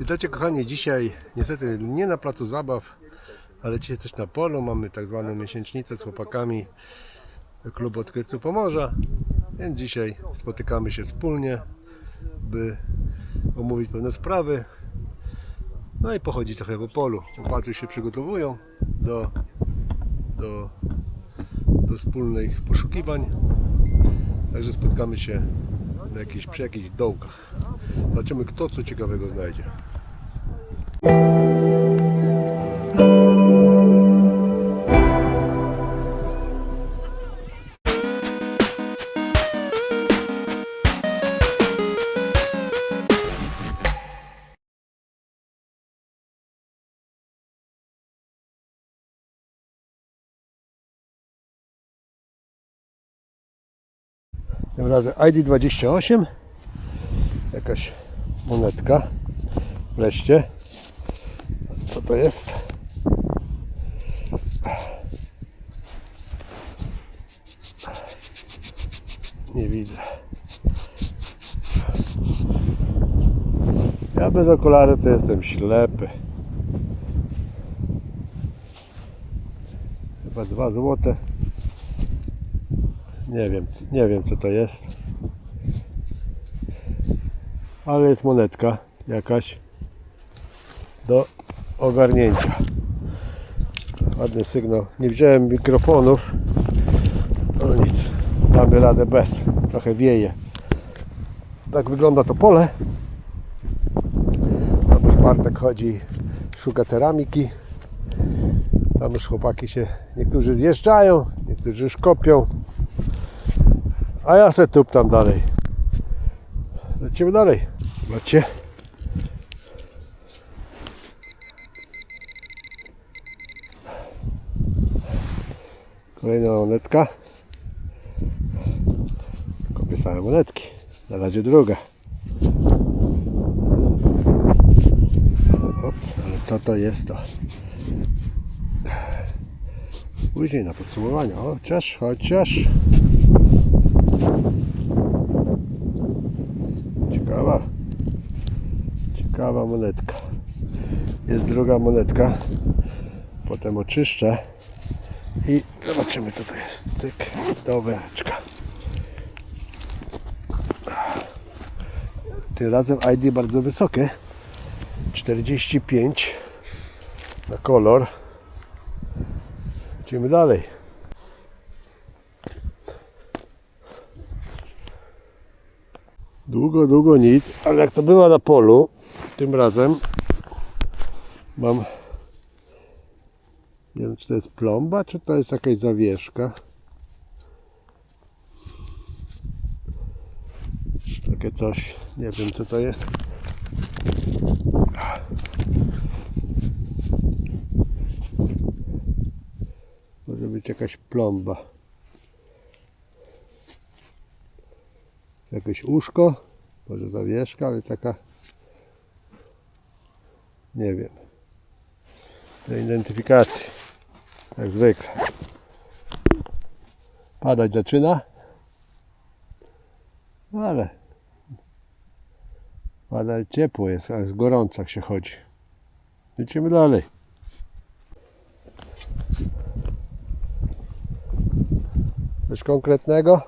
Witajcie kochani, dzisiaj niestety nie na placu zabaw, ale dzisiaj coś na polu. Mamy tak zwaną miesięcznicę z chłopakami klubu odkrywców Pomorza. Więc dzisiaj spotykamy się wspólnie, by omówić pewne sprawy. No i pochodzić trochę po polu. Chłopacy się przygotowują do, do, do wspólnych poszukiwań. Także spotkamy się na jakichś, przy jakichś dołkach. Zobaczymy kto co ciekawego znajdzie. Tym razem ID28 jakaś monetka. Wreszcie co to jest? Nie widzę. Ja bez okulary to jestem ślepy. Chyba dwa złote. Nie wiem, nie wiem co to jest. Ale jest monetka jakaś do ogarnięcia. Ładny sygnał. Nie wziąłem mikrofonów. No nic. Damy radę bez. Trochę wieje. Tak wygląda to pole. Tam już Bartek chodzi, szuka ceramiki. Tam już chłopaki się, niektórzy zjeżdżają, niektórzy już kopią. A ja se tup tam dalej. Lecimy dalej. Zobaczcie. Kolejna monetka. Kopię same monetki. Na razie druga. Ops, ale co to jest to? Później na podsumowanie. Chociaż, chociaż. Ciekawa. Ciekawa monetka. Jest druga monetka. Potem oczyszczę. I zobaczymy co to jest. Cyk. Do woreczka. Tym razem ID bardzo wysokie. 45 na kolor. Lecimy dalej. Długo, długo nic, ale jak to bywa na polu, tym razem mam nie wiem czy to jest plomba, czy to jest jakaś zawieszka. Takie coś, nie wiem co to jest. Może być jakaś plomba. Jakieś uszko, może zawieszka, ale taka nie wiem. Do identyfikacji. Jak zwykle. Padać zaczyna. No ale pada ciepło jest, a z gorąco jak się chodzi. Lecimy dalej. Coś konkretnego?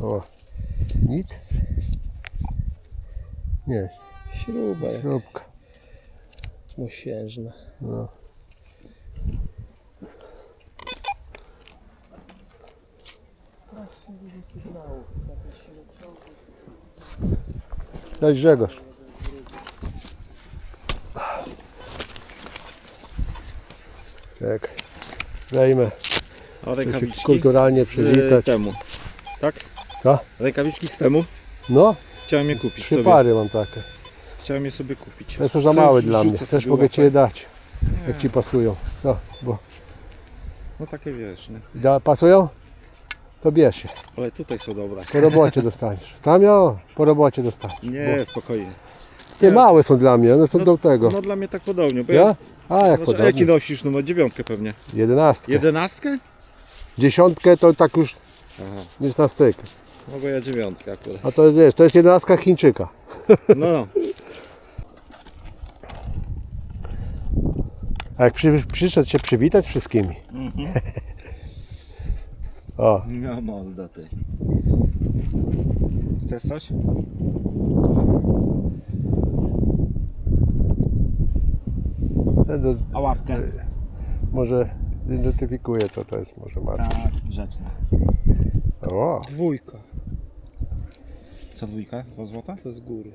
O, nic? Nie, Śruba jak śrubka. mosiężna. No. Cześć Grzegorz. Czekaj. Zajmę. A rękawiczki kulturalnie z przywitać. temu. Tak? Co? Rękawiczki z temu. No, Chciałem je kupić trzy sobie. pary mam takie. Chciałem je sobie kupić. To są za małe dla mnie. Też mogę. Ci je dać. Jak Ci pasują. Co? Bo No takie wiesz, nie? da, pasują? To bierz je. Ale tutaj są dobre. Po robocie dostaniesz. Tam ja po robocie dostaniesz. Nie, spokojnie. Te małe są dla mnie, one są No- do tego. No dla mnie tak podobnie. Bo Ja? A jak Znaczy, jaki podobnie? nosisz numer? Dziewiątkę pewnie. Jedenastkę. Jedenastkę? Dziesiątkę to tak już Aha. jest na styk. No bo ja dziewiątkę akurat. A to jest, wiesz, to jest jedenastka Chińczyka. No, no. A jak przy, przyszedł się przywitać z wszystkimi. O, No morda ty. Chcesz coś? do, A łapkę? może identyfikuje co to jest, może ma. Tak, grzeczna. O, Dwójka. Co dwójka? Dwa złota? To z góry.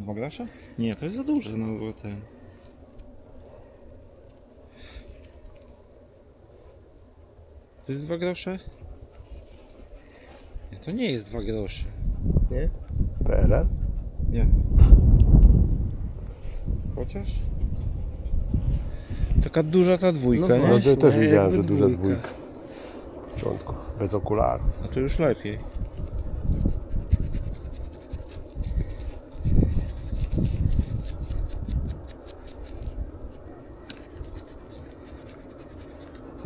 Dwa grosze? Nie, to jest za duże, no bo ten... To jest dwa grosze? Nie, to nie jest dwa grosze. Nie? PRL? Nie. Chociaż? Taka duża ta dwójka, No nie? No Właśnie, to też jakby widziałem, że duża dwójka. dwójka. W początku, bez okularów. A to już lepiej.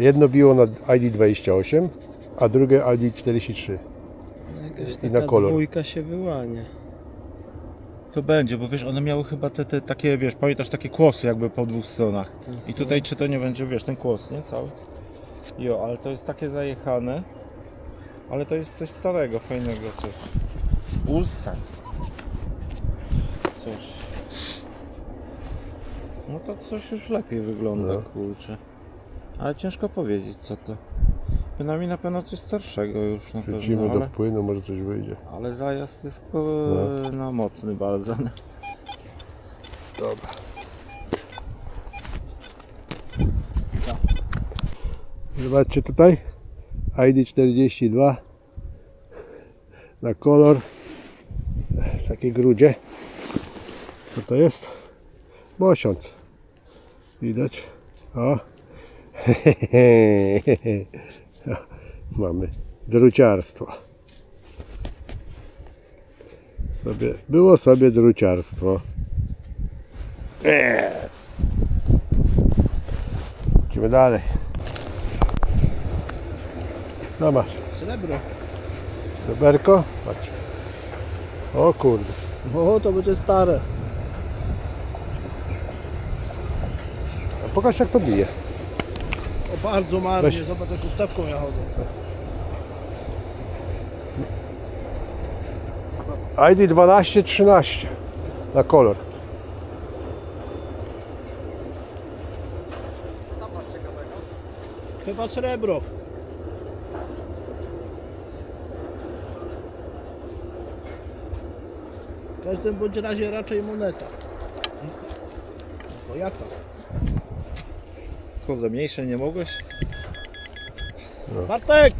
Jedno biło na ID28, a drugie ID43. Jakaś I na kolor. dwójka się wyłania. To będzie, bo wiesz, one miały chyba te, te takie, wiesz, pamiętasz, takie kłosy jakby po dwóch stronach. I tutaj czy to nie będzie, wiesz, ten kłos, nie? Cały. Jo, ale to jest takie zajechane. Ale to jest coś starego, fajnego coś. Ulsan. Coś. No to coś już lepiej wygląda, No. kurczę. Ale ciężko powiedzieć co to. Bynajmniej na pewno coś starszego już na Wrzucimy pewno, do ale, płynu, może coś wyjdzie. ale zajazd jest ko- no. mocny bardzo. Dobra. Zobaczcie tutaj. ID42 na kolor. Takie grudzie. Co to jest? Mosiąc. Widać? O. Mamy druciarstwo. Sobie, było sobie druciarstwo. Eee. Idziemy dalej. Co masz? Srebro. Sreberko? Patrz. O kurde. O, to będzie stare. A pokaż jak to bije. Bardzo marnie. Weź. Zobacz, jaką cewką ja chodzę. ID 12-13 na kolor. Chyba srebro. W każdym bądź razie raczej moneta. Bo jaka? Kurde, mniejsze nie mogłeś? Bartek!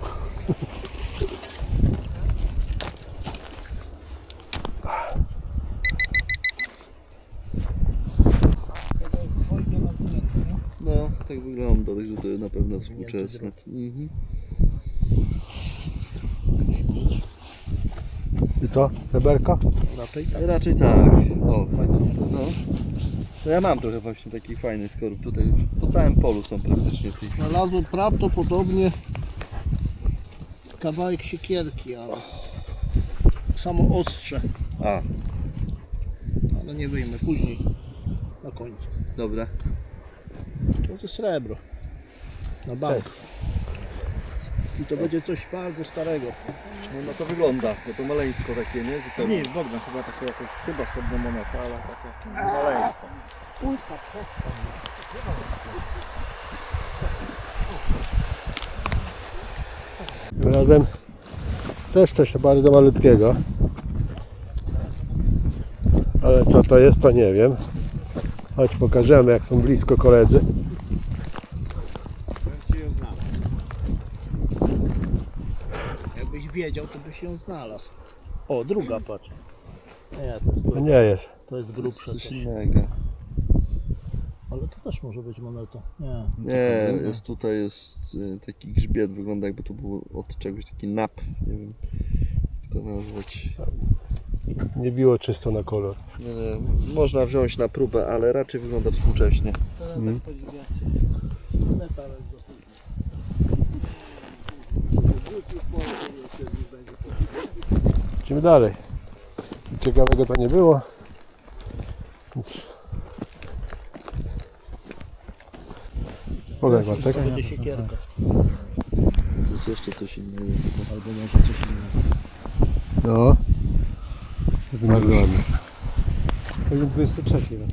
No, tak wygląda, także to na pewno współczesne. Mhm. I co? Sreberko? Raczej Raczej tak. O, no. No ja mam trochę właśnie takich fajnych skorup. Tutaj po całym polu są praktycznie tych. Znalazłem prawdopodobnie kawałek siekierki, ale samo ostrze, A, ale nie wyjmę później na końcu. dobra. To jest srebro. Na bank. I to będzie coś bardzo starego. No, no to wygląda, bo to maleńsko takie, nie? Zupełnie. Nie jest Bogdan, chyba takie jakoś, chyba sobie moneta, ale takie maleńko. Tym razem też coś bardzo malutkiego. Ale co to jest, to nie wiem. Chodź pokażemy jak są blisko koledzy. Wiedział, to byś ją znalazł. O, druga patrz. Nie, to jest, To nie jest. to jest grubsze. Coś Coś. innego. Ale to też może być moneta. Nie. Nie, jest tutaj jest y, taki grzbiet, wygląda jakby to był od czegoś taki nap. Nie wiem, jak to nazwać. Nie biło czysto na kolor. Nie, nie, można wziąć na próbę, ale raczej wygląda współcześnie. Co tak podziwiacie? Moneta, ale do chuj. Lecimy dalej. Ciekawego to nie było. Pokaż Bartek. To będzie siekierka. To jest jeszcze coś innego. Albo może coś innego. No. Bardzo ładnie. Poziom 23 rok,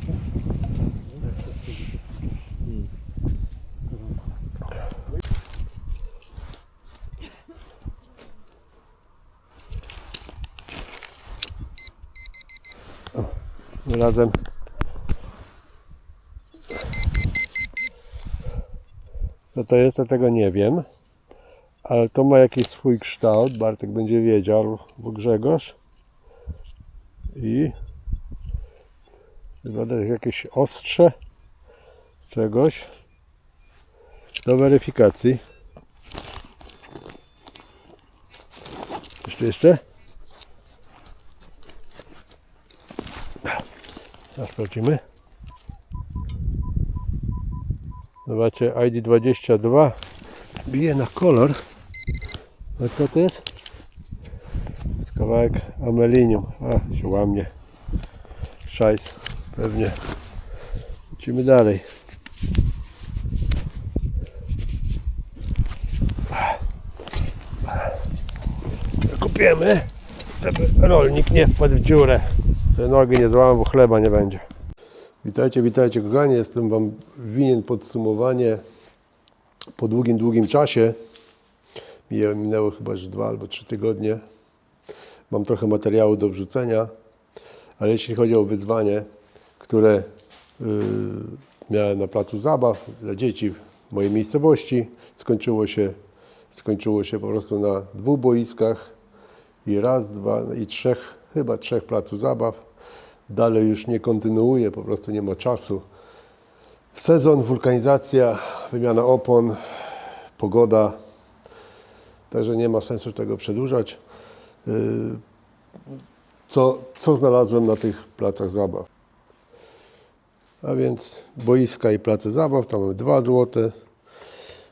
Razem. Co to jest, to tego nie wiem. Ale to ma jakiś swój kształt. Bartek będzie wiedział, bo Grzegorz. I wygląda jak jakieś ostrze czegoś do weryfikacji. Jeszcze, jeszcze? Teraz sprawdzimy. Zobaczcie, ID22 bije na kolor. A co to jest? Jest kawałek amelinium. A, się łamie. Szajs, pewnie. Lecimy dalej. Kupiemy, żeby rolnik nie wpadł w dziurę. Sobie nogi nie złamał, bo chleba nie będzie. Witajcie, witajcie kochani. Jestem Wam winien podsumowanie po długim, długim czasie. Minęło chyba już dwa albo trzy tygodnie. Mam trochę materiału do wrzucenia, ale jeśli chodzi o wyzwanie, które y, miałem na placu zabaw dla dzieci w mojej miejscowości, skończyło się, skończyło się po prostu na dwóch boiskach i raz, dwa i trzech, chyba trzech placu zabaw. Dalej już nie kontynuuję, po prostu nie ma czasu. Sezon, wulkanizacja, wymiana opon, pogoda, także nie ma sensu tego przedłużać. Yy, Co, co znalazłem na tych placach zabaw? A więc boiska i place zabaw, tam mamy 2 złote,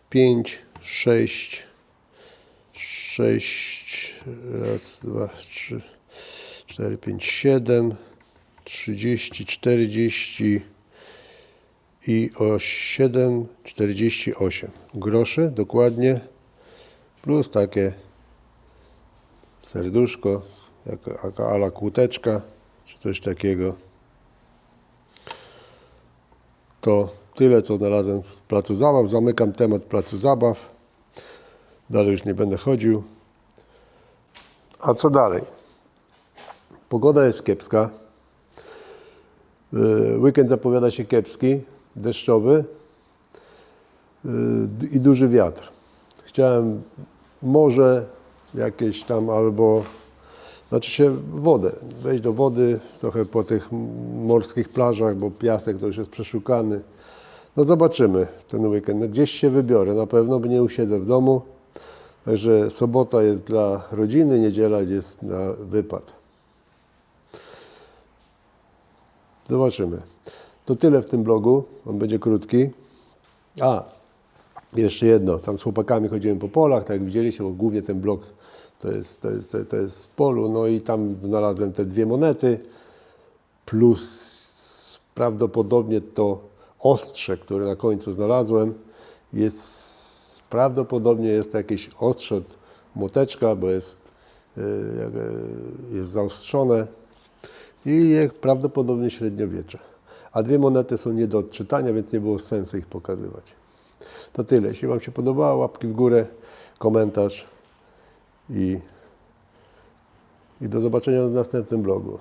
5, 6, 6, raz, dwa, trzy, cztery, pięć, siedem, 30, 40 i o 7, 48 groszy dokładnie, plus takie serduszko, jaka ala kłóteczka, czy coś takiego. To tyle, co znalazłem w placu zabaw. Zamykam temat placu zabaw. Dalej już nie będę chodził. A co dalej? Pogoda jest kiepska. Y, Weekend zapowiada się kiepski, deszczowy y, i duży wiatr. Chciałem morze jakieś tam albo, znaczy się wodę, wejść do wody trochę po tych morskich plażach, bo piasek to już jest przeszukany. No zobaczymy ten weekend. No gdzieś się wybiorę na pewno, nie usiedzę w domu. Także sobota jest dla rodziny, niedziela jest na wypad. Zobaczymy. To tyle w tym blogu. On będzie krótki. A, jeszcze jedno. Tam z chłopakami chodziłem po polach, tak jak widzieliście, bo głównie ten blok to jest, to jest, to jest z polu. No i tam znalazłem te dwie monety. Plus prawdopodobnie to ostrze, które na końcu znalazłem, jest prawdopodobnie jest to jakieś ostrze od młoteczka, bo jest, y, y, jest zaostrzone i jest prawdopodobnie średniowiecze. A dwie monety są nie do odczytania, więc nie było sensu ich pokazywać. To tyle. Jeśli Wam się podobało, łapki w górę, komentarz i, i do zobaczenia w następnym blogu.